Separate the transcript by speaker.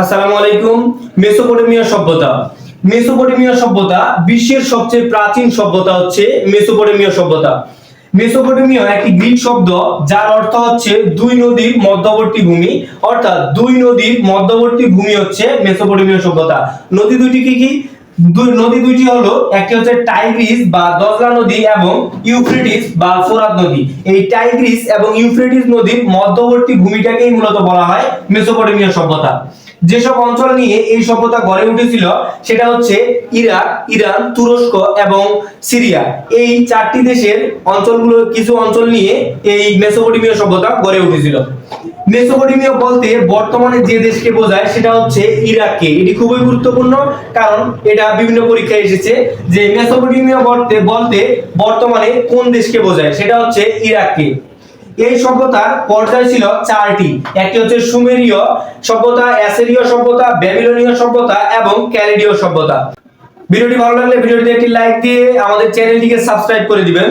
Speaker 1: আসসালামু আলাইকুম। মেসোপটেমিয়া সভ্যতা। মেসোপটেমিয়া সভ্যতা বিশ্বের সবচেয়ে প্রাচীন সভ্যতা হচ্ছে মেসোপটেমিয়া সভ্যতা। মেসোপটেমিয়া একটি গ্রিক শব্দ যার অর্থ হচ্ছে দুই নদীর মধ্যবর্তী ভূমি। অর্থাৎ দুই নদীর মধ্যবর্তী ভূমি হচ্ছে মেসোপটেমিয়া সভ্যতা। নদী দুইটি কি কি? দুই নদী দুইটি হলো, একটি হচ্ছে টাইগ্রিস বা দজলা নদী এবং ইউফ্রেটিস বা ফোরাত নদী। এই টাইগ্রিস এবং ইউফ্রেটিস নদীর মধ্যবর্তী ভূমিটাকেই মূলত বলা হয় মেসোপটেমিয়া সভ্যতা। যেসব অঞ্চল নিয়ে এই সভ্যতা গড়ে উঠেছিল, সেটা হচ্ছে ইরাক, ইরান, তুরস্ক এবং সিরিয়া। এই চারটি দেশের অঞ্চলগুলো, কিছু অঞ্চল নিয়ে এই মেসোপটেমিয়া সভ্যতা গড়ে উঠেছিল। মেসোপটেমিয়া বলতে বর্তমানে যে দেশকে বোঝায় সেটা হচ্ছে ইরাককে। এটি খুবই গুরুত্বপূর্ণ, কারণ এটা বিভিন্ন পরীক্ষায় এসেছে যে মেসোপটেমিয়া বলতে বলতে বর্তমানে কোন দেশকে বোঝায়? সেটা হচ্ছে ইরাককে। এই সভ্যতার পর্যায় ছিল চারটি। একটি হচ্ছে সুমেরীয় সভ্যতা, অ্যাসেরীয় সভ্যতা, ব্যাবিলনীয় সভ্যতা এবং ক্যালেডীয় সভ্যতা। ভিডিওটি ভালো লাগলে ভিডিওটিতে একটি লাইক দিয়ে আমাদের চ্যানেলটিকে সাবস্ক্রাইব করে দিবেন।